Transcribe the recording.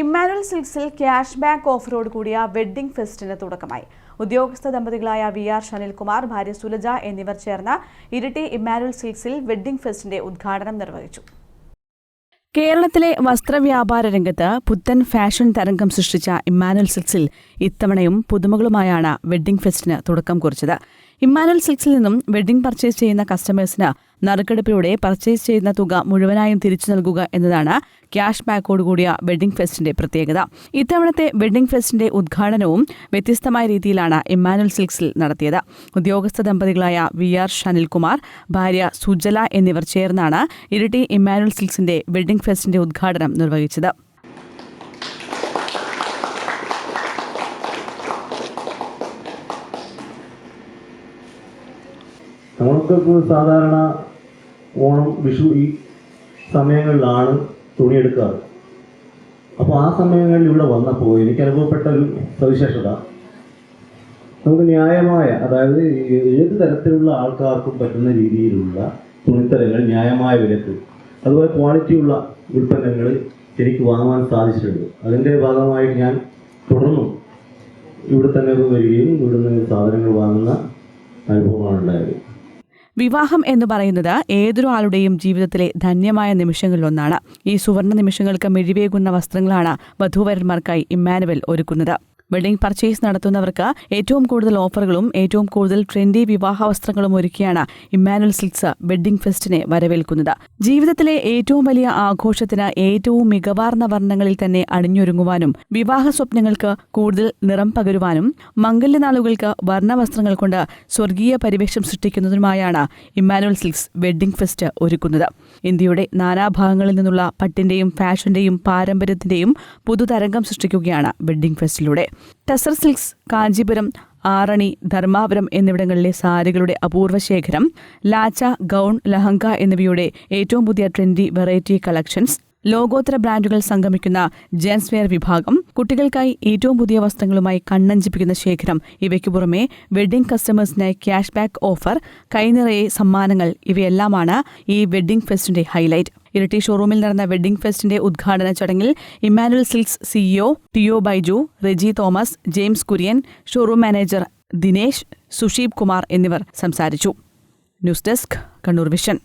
Emmanuel സിൽക്സിൽ cash back ഓഫറോട് കൂടിയ വെഡ്ഡിംഗ് ഫെസ്റ്റിന് തുടക്കമായി. ഉദ്യോഗസ്ഥ ദമ്പതികളായ വി ആർ ഷനിൽകുമാർ ഭാര്യ സുലജ എന്നിവർ ചേർന്ന ഇരട്ടി ഇമ്മാനുവൽ സിൽക്സിൽ വെഡ്ഡിംഗ് ഫെസ്റ്റിന്റെ ഉദ്ഘാടനം നിർവഹിച്ചു. കേരളത്തിലെ വസ്ത്രവ്യാപാര രംഗത്ത് പുത്തൻ ഫാഷൻ തരംഗം സൃഷ്ടിച്ച ഇമ്മാനുവൽ സിൽക്സിൽ ഇത്തവണയും പുതുമകളുമായാണ് വെഡ്ഡിംഗ് ഫെസ്റ്റിന് തുടക്കം കുറിച്ചത്. ഇമ്മാനുവൽ സിൽക്സിൽ നിന്നും വെഡ്ഡിംഗ് പർച്ചേസ് ചെയ്യുന്ന കസ്റ്റമേഴ്സിന് നറുക്കെടുപ്പിലൂടെ പർച്ചേസ് ചെയ്യുന്ന തുക മുഴുവനായും തിരിച്ചു നൽകുക എന്നതാണ് ക്യാഷ് ബാക്കോടുകൂടിയ വെഡ്ഡിംഗ് ഫെസ്റ്റിന്റെ പ്രത്യേകത. ഇത്തവണത്തെ വെഡ്ഡിംഗ് ഫെസ്റ്റിന്റെ ഉദ്ഘാടനവും വ്യത്യസ്തമായ രീതിയിലാണ് ഇമ്മാനുവൽ സിൽക്സിൽ നടത്തിയത്. ഉദ്യോഗസ്ഥ ദമ്പതികളായ വി ആർ ഷനിൽകുമാർ ഭാര്യ സുജല എന്നിവർ ചേർന്നാണ് ഇരിട്ടി ഇമ്മാനുവൽ സിൽക്സിന്റെ വെഡ്ഡിംഗ് ഫെസ്റ്റിന്റെ ഉദ്ഘാടനം നിർവഹിച്ചത്. നമ്മൾക്കൊക്കെ സാധാരണ ഓണം വിഷു ഈ സമയങ്ങളിലാണ് തുണിയെടുക്കാറ്. അപ്പോൾ ആ സമയങ്ങളിൽ ഇവിടെ വന്നപ്പോൾ എനിക്ക് അനുഭവപ്പെട്ട ഒരു സവിശേഷത. നമുക്ക് ന്യായമായ അതായത് ഏത് തരത്തിലുള്ള ആൾക്കാർക്കും പറ്റുന്ന രീതിയിലുള്ള തുണിത്തരങ്ങൾ ന്യായമായ വിലക്ക് അതുപോലെ ക്വാളിറ്റിയുള്ള ഉൽപ്പന്നങ്ങൾ എനിക്ക് വാങ്ങാൻ സാധിച്ചിട്ടുണ്ട്. അതിന്റെ ഭാഗമായി ഞാൻ തുടർന്നും. ഇവിടെ തന്നെ വരികയും ഇവിടുന്ന് സാധനങ്ങൾ വാങ്ങുന്ന അനുഭവമാണ് ഉണ്ടായത്. വിവാഹം എന്ന് പറയുന്നത് ഏതൊരു ആളുടെയും ജീവിതത്തിലെ ധന്യമായ നിമിഷങ്ങളിലൊന്നാണ്. ഈ സുവർണ നിമിഷങ്ങൾക്ക് മിഴിവേകുന്ന വസ്ത്രങ്ങളാണ് വധുവരന്മാർക്കായി ഇമ്മാനുവൽ ഒരുക്കുന്നത്. വെഡിംഗ് പർച്ചേസ് നടത്തുന്നവർക്ക് ഏറ്റവും കൂടുതൽ ഓഫറുകളും ഏറ്റവും കൂടുതൽ ട്രെൻഡി വിവാഹ വസ്ത്രങ്ങളും ഒരുക്കിയാണ് ഇമ്മാനുവൽ സിൽക്സ് വെഡ്ഡിംഗ് ഫെസ്റ്റിനെ വരവേൽക്കുന്നത്. ജീവിതത്തിലെ ഏറ്റവും വലിയ ആഘോഷത്തിന് ഏറ്റവും മികവാർന്ന വർണങ്ങളിൽ തന്നെ അണിഞ്ഞൊരുങ്ങുവാനും വിവാഹ സ്വപ്നങ്ങൾക്ക് കൂടുതൽ നിറം പകരുവാനും മംഗല്യനാളുകൾക്ക് വർണവസ്ത്രങ്ങൾ കൊണ്ട് സ്വർഗീയ പരിവേഷം സൃഷ്ടിക്കുന്നതിനുമായാണ് ഇമ്മാനുവൽ സിൽക്സ് വെഡ്ഡിംഗ് ഫെസ്റ്റ് ഒരുക്കുന്നത്. ഇന്ത്യയുടെ നാനാഭാഗങ്ങളിൽ നിന്നുള്ള പട്ടിന്റെയും ഫാഷന്റെയും പാരമ്പര്യത്തിന്റെയും പുതുതരംഗം സൃഷ്ടിക്കുകയാണ് വെഡ്ഡിംഗ് ഫെസ്റ്റിലൂടെ. ടസർ സിൽക്സ് കാഞ്ചീപുരം ആറണി ധർമാപുരം എന്നിവിടങ്ങളിലെ സാരികളുടെ അപൂർവ ശേഖരം ലാച്ച ഗൗൺ ലഹങ്ക എന്നിവയുടെ ഏറ്റവും പുതിയ ട്രെൻഡി വെറൈറ്റി കളക്ഷൻസ് ലോകോത്തര ബ്രാൻഡുകൾ സംഗമിക്കുന്ന ജെൻസ് വെയർ വിഭാഗം കുട്ടികൾക്കായി ഏറ്റവും പുതിയ വസ്ത്രങ്ങളുമായി കണ്ണഞ്ചിപ്പിക്കുന്ന ശേഖരം. ഇവയ്ക്കു പുറമെ വെഡ്ഡിംഗ് കസ്റ്റമേഴ്സിനായി ക്യാഷ് ബാക്ക് ഓഫർ കൈനിറയെ സമ്മാനങ്ങൾ ഇവയെല്ലാമാണ് ഈ വെഡ്ഡിംഗ് ഫെസ്റ്റിന്റെ ഹൈലൈറ്റ് ഇരട്ടി ഷോറൂമിൽ നടന്ന വെഡ്ഡിംഗ് ഫെസ്റ്റിന്റെ ഉദ്ഘാടന ചടങ്ങിൽ Emmanuel silks CEO Tio Baiju Reji Thomas James Kurian showroom manager Dinesh Susheeb Kumar എന്നിവർ സംസാരിച്ചു. News desk Kannur vision.